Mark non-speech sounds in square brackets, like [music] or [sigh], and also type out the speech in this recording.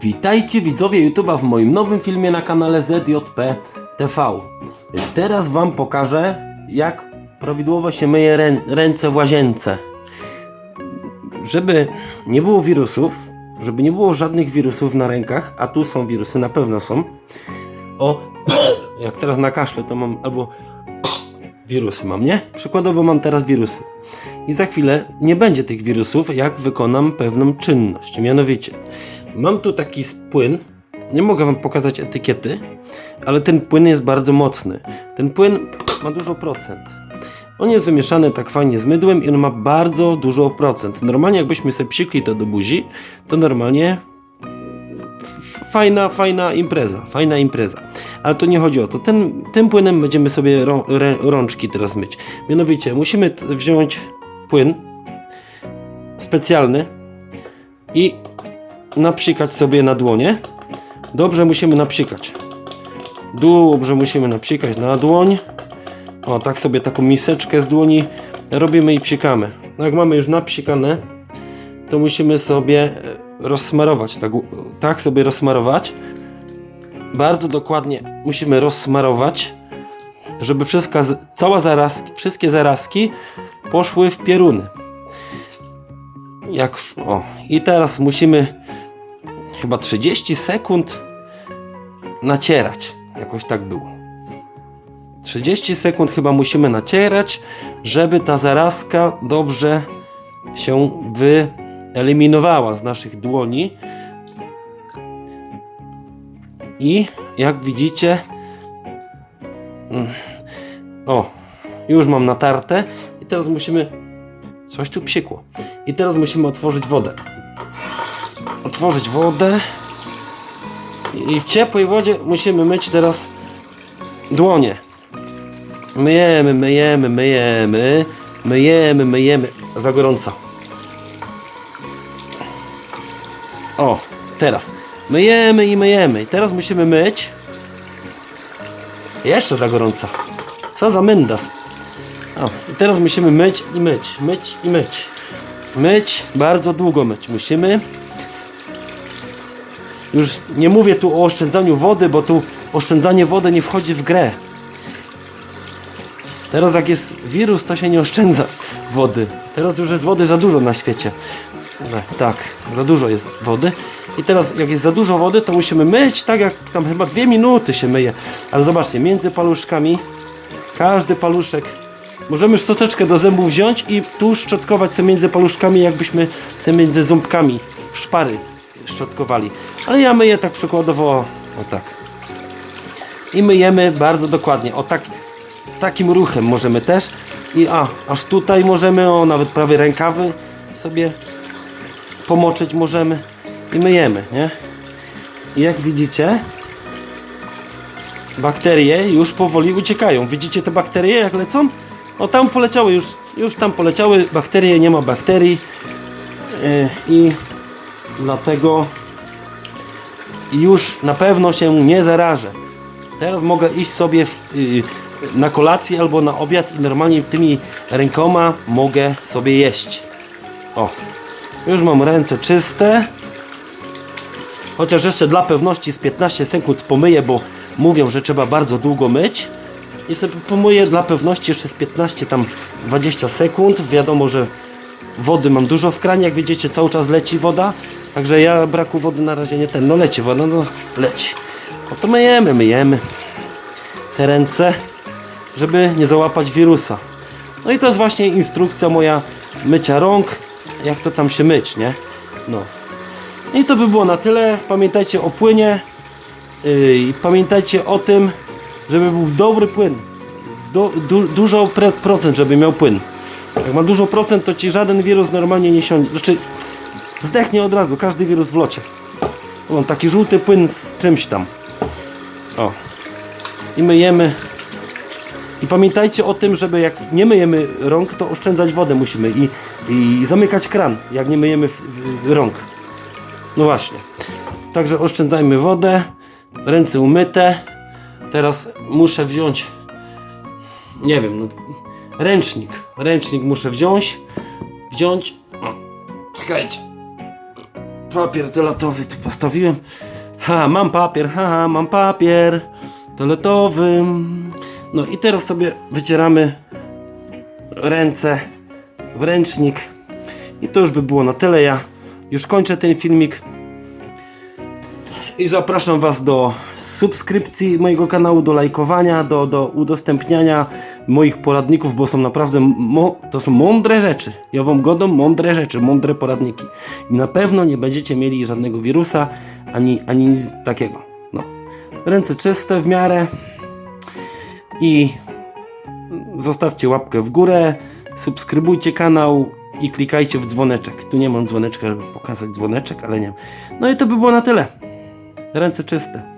Witajcie widzowie YouTube'a w moim nowym filmie na kanale ZJP TV. Teraz Wam pokażę, jak prawidłowo się myje rę ręce w łazience. Żeby nie było wirusów, żeby nie było żadnych wirusów na rękach, a tu są wirusy, na pewno są. O, [coughs] jak teraz na kaszle, to mam albo [coughs] wirusy mam, nie? Przykładowo mam teraz wirusy. I za chwilę nie będzie tych wirusów, jak wykonam pewną czynność. Mianowicie, mam tu taki płyn. Nie mogę Wam pokazać etykiety, ale ten płyn jest bardzo mocny. Ten płyn ma dużo procent. On jest wymieszany tak fajnie z mydłem i on ma bardzo dużo procent. Normalnie jakbyśmy sobie psikli to do buzi, to normalnie fajna, fajna impreza, fajna impreza. Ale to nie chodzi o to. Ten, tym płynem będziemy sobie rą, rę, rączki teraz myć. Mianowicie musimy wziąć płyn specjalny i napsikać sobie na dłonie. Dobrze musimy napsikać. Dobrze musimy napsikać na dłoń. O, tak sobie taką miseczkę z dłoni robimy i psikamy. No Jak mamy już napsikane, to musimy sobie e, rozsmarować. Tak, tak sobie rozsmarować. Bardzo dokładnie musimy rozsmarować, żeby wszystka, cała zarazki, wszystkie zarazki poszły w pieruny. Jak o, i teraz musimy chyba 30 sekund nacierać. Jakoś tak było. 30 sekund chyba musimy nacierać, żeby ta zarazka dobrze się wyeliminowała z naszych dłoni. I jak widzicie, mm, o, już mam natarte i teraz musimy, coś tu psikło. I teraz musimy otworzyć wodę. Otworzyć wodę i w ciepłej wodzie musimy myć teraz dłonie. Myjemy, myjemy, myjemy, myjemy, myjemy. Za gorąco. O, teraz. Myjemy i myjemy. Teraz musimy myć. Jeszcze za gorąco. Co za myndas. O, i teraz musimy myć i myć, myć i myć. Myć, bardzo długo myć. Musimy. Już nie mówię tu o oszczędzaniu wody, bo tu oszczędzanie wody nie wchodzi w grę. Teraz jak jest wirus, to się nie oszczędza wody. Teraz już jest wody za dużo na świecie. Tak, za dużo jest wody. I teraz jak jest za dużo wody, to musimy myć tak jak tam chyba dwie minuty się myje. Ale zobaczcie, między paluszkami każdy paluszek możemy szczoteczkę do zębów wziąć i tu szczotkować sobie między paluszkami, jakbyśmy sobie między ząbkami szpary szczotkowali. Ale ja myję tak przykładowo o, tak. I myjemy bardzo dokładnie. O tak, takim ruchem możemy też. I a, aż tutaj możemy, o nawet prawie rękawy sobie pomoczyć możemy. I myjemy, nie? I jak widzicie, bakterie już powoli uciekają. Widzicie te bakterie jak lecą? O tam poleciały już, już tam poleciały bakterie, nie ma bakterii. Yy, I dlatego już na pewno się nie zarażę. Teraz mogę iść sobie w, y, na kolację albo na obiad i normalnie tymi rękoma mogę sobie jeść. O, już mam ręce czyste. Chociaż jeszcze dla pewności z 15 sekund pomyję, bo mówią, że trzeba bardzo długo myć. I sobie pomyję dla pewności jeszcze z 15 tam 20 sekund. Wiadomo, że wody mam dużo w kranie, jak widzicie cały czas leci woda. Także ja braku wody na razie nie ten, no leci woda, no leci. No to myjemy, myjemy te ręce, żeby nie załapać wirusa. No i to jest właśnie instrukcja moja mycia rąk, jak to tam się myć, nie? No. I to by było na tyle. Pamiętajcie o płynie yy, i pamiętajcie o tym, żeby był dobry płyn. Du, du, dużo procent, żeby miał płyn. Jak ma dużo procent, to ci żaden wirus normalnie nie siądzie. Znaczy, zdechnie od razu, każdy wirus w locie. Mam taki żółty płyn z czymś tam. O. I myjemy. I pamiętajcie o tym, żeby jak nie myjemy rąk, to oszczędzać wodę musimy i, i zamykać kran, jak nie myjemy rąk. No właśnie. Także oszczędzajmy wodę. Ręce umyte. Teraz muszę wziąć nie wiem, no, ręcznik. Ręcznik muszę wziąć. Wziąć. O, czekajcie. Papier toaletowy tu postawiłem. Ha, mam papier, ha, mam papier toaletowy. No i teraz sobie wycieramy ręce w ręcznik. I to już by było na tyle. Ja już kończę ten filmik. I zapraszam Was do subskrypcji mojego kanału, do lajkowania, do, do udostępniania moich poradników, bo są naprawdę to są mądre rzeczy. Ja Wam godą mądre rzeczy, mądre poradniki. I na pewno nie będziecie mieli żadnego wirusa, ani, ani nic takiego. No. Ręce czyste w miarę i zostawcie łapkę w górę, subskrybujcie kanał i klikajcie w dzwoneczek. Tu nie mam dzwoneczka, żeby pokazać dzwoneczek, ale nie. No i to by było na tyle. Ręce czyste.